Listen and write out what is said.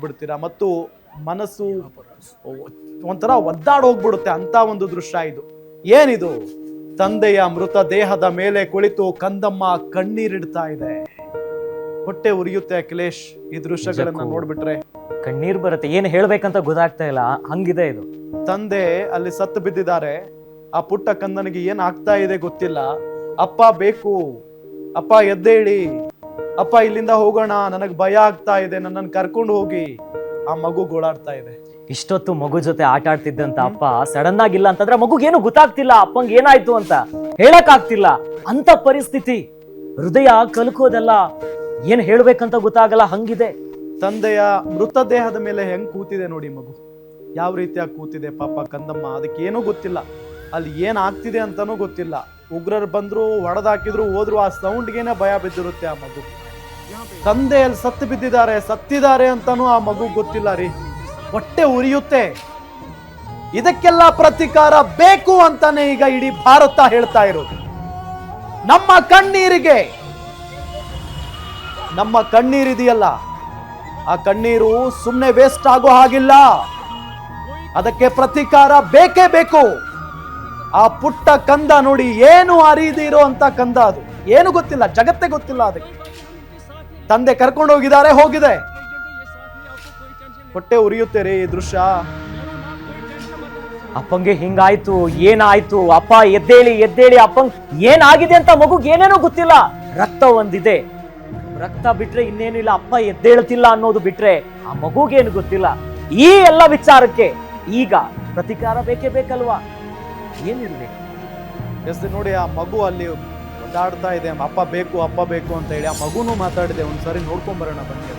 ಬಿಡ್ತೀರಾ? ಮತ್ತು ಮನಸ್ಸು ಒಂಥರ ಒದ್ದಾಡ್ ಹೋಗ್ಬಿಡುತ್ತೆ ಅಂತ ಒಂದು ದೃಶ್ಯ ಇದು. ಏನಿದು? ತಂದೆಯ ಮೃತ ದೇಹದ ಮೇಲೆ ಕುಳಿತು ಕಂದಮ್ಮ ಕಣ್ಣೀರಿಡ್ತಾ ಇದೆ. ಹೊಟ್ಟೆ ಉರಿಯುತ್ತೆ ಅಖಿಲೇಶ್ ಈ ದೃಶ್ಯಗಳನ್ನ. ನೋಡ್ಬಿಟ್ರೆ. ಕಣ್ಣೀರ್ ಬರುತ್ತೆ. ಏನು ಹೇಳ್ಬೇಕಂತ ಗೊತ್ತಾಗ್ತಾ ಇಲ್ಲ. ಹಂಗಿದೆ ಇದು. ತಂದೆ ಅಲ್ಲಿ ಸತ್ತು ಬಿದ್ದಿದ್ದಾರೆ. ಆ ಪುಟ್ಟ ಕಂದನಿಗೆ ಏನ್ ಆಗ್ತಾ ಇದೆ ಗೊತ್ತಿಲ್ಲ. ಅಪ್ಪ ಬೇಕು. ಅಪ್ಪ ಎದ್ದೇಳಿ. ಅಪ್ಪ ಇಲ್ಲಿಂದ ಹೋಗೋಣ. ನನಗ್ ಭಯ ಆಗ್ತಾ ಇದೆ. ನನ್ನನ್ನು ಕರ್ಕೊಂಡು ಹೋಗಿ. ಆ ಮಗು ಗೋಳಾಡ್ತಾ ಇದೆ. ಇಷ್ಟೊತ್ತು ಮಗು ಜೊತೆ ಆಟ ಆಡ್ತಿದ್ದಂತ ಅಪ್ಪ ಸಡನ್ ಆಗಿಲ್ಲ ಅಂತಂದ್ರೆ ಮಗುಗೇನು ಗೊತ್ತಾಗ್ತಿಲ್ಲ. ಅಪ್ಪಂಗೆ ಏನಾಯ್ತು ಅಂತ ಹೇಳಕ್ ಆಗ್ತಿಲ್ಲ ಅಂತ ಪರಿಸ್ಥಿತಿ. ಹೃದಯ ಕಲ್ಕೋದಲ್ಲ ಏನ್ ಹೇಳ್ಬೇಕಂತ ಗೊತ್ತಾಗಲ್ಲ ಹಂಗಿದೆ. ತಂದೆಯ ಮೃತದೇಹದ ಮೇಲೆ ಹೆಂಗ್ ಕೂತಿದೆ ನೋಡಿ ಮಗು. ಯಾವ ರೀತಿಯಾಗಿ ಕೂತಿದೆ ಪಾಪ ಕಂದಮ್ಮ ಅದಕ್ಕೆ ಏನೂ ಗೊತ್ತಿಲ್ಲ. ಅಲ್ಲಿ ಏನ್ ಆಗ್ತಿದೆ ಅಂತಾನೂ ಗೊತ್ತಿಲ್ಲ. ಉಗ್ರರು ಬಂದ್ರು ಹೊಡೆದಾಕಿದ್ರು ಹೋದ್ರು ಆ ಸೌಂಡ್ಗೇನೆ ಭಯ ಬಿದ್ದಿರುತ್ತೆ ಆ ಮಗು. ತಂದೆ ಅಲ್ಲಿ ಸತ್ತು ಬಿದ್ದಿದ್ದಾರೆ, ಸತ್ತಿದ್ದಾರೆ ಅಂತಾನೂ ಆ ಮಗು ಗೊತ್ತಿಲ್ಲ ರೀ. ಹೊಟ್ಟೆ ಉರಿಯುತ್ತೆ. ಇದಕ್ಕೆಲ್ಲ ಪ್ರತಿಕಾರ ಬೇಕು ಅಂತಾನೆ ಈಗ ಇಡೀ ಭಾರತ ಹೇಳ್ತಾ ಇರೋದು. ನಮ್ಮ ಕಣ್ಣೀರಿಗೆ. ನಮ್ಮ ಕಣ್ಣೀರಿದೆಯಲ್ಲ ಆ ಕಣ್ಣೀರು ಸುಮ್ಮನೆ ವೇಸ್ಟ್ ಆಗೋ ಹಾಗಿಲ್ಲ. ಅದಕ್ಕೆ ಪ್ರತಿಕಾರ ಬೇಕೇ ಬೇಕು. ಆ ಪುಟ್ಟ ಕಂದ ನೋಡಿ ಏನು ಅರಿದಿರೋ ಅಂತ ಕಂದ ಅದು. ಏನು ಗೊತ್ತಿಲ್ಲ, ಜಗತ್ತೇ ಗೊತ್ತಿಲ್ಲ ಅದಕ್ಕೆ. ತಂದೆ ಕರ್ಕೊಂಡು ಹೋಗಿದ್ದಾರೆ, ಹೋಗಿದೆ. ಹೊಟ್ಟೆ ಉರಿಯುತ್ತೆ ರೀ ಈ ದೃಶ್ಯ. ಅಪ್ಪಂಗೆ ಹಿಂಗಾಯ್ತು, ಏನಾಯ್ತು? ಅಪ್ಪ ಎದ್ದೇಳಿ ಎದ್ದೇಳಿ ಅಪ್ಪಂಗ್ ಏನಾಗಿದೆ ಅಂತ ಮಗುಗ್ ಏನೇನೋ ಗೊತ್ತಿಲ್ಲ. ರಕ್ತ ಒಂದಿದೆ. ರಕ್ತ ಬಿಟ್ರೆ ಇನ್ನೇನು ಇಲ್ಲ, ಅಪ್ಪ ಎದ್ದೇಳ್ತಿಲ್ಲ ಅನ್ನೋದು ಬಿಟ್ರೆ ಆ ಮಗುಗೇನು ಗೊತ್ತಿಲ್ಲ. ಈ ಎಲ್ಲ ವಿಚಾರಕ್ಕೆ ಈಗ ಪ್ರತಿಕಾರ ಬೇಕೇ ಬೇಕಲ್ವಾ? ಏನಿರ್ಬೇಕು ನೋಡಿ, ಆ ಮಗು ಅಲ್ಲಿ ಒದ್ದಾಡ್ತಾ ಇದೆ, ಅಪ್ಪ ಬೇಕು ಅಪ್ಪ ಬೇಕು ಅಂತ ಹೇಳಿ ಆ ಮಗುನು ಮಾತಾಡಿದೆ, ಒಂದ್ಸರಿ ನೋಡ್ಕೊಂಡ್ ಬರೋಣ ಬನ್ನಿ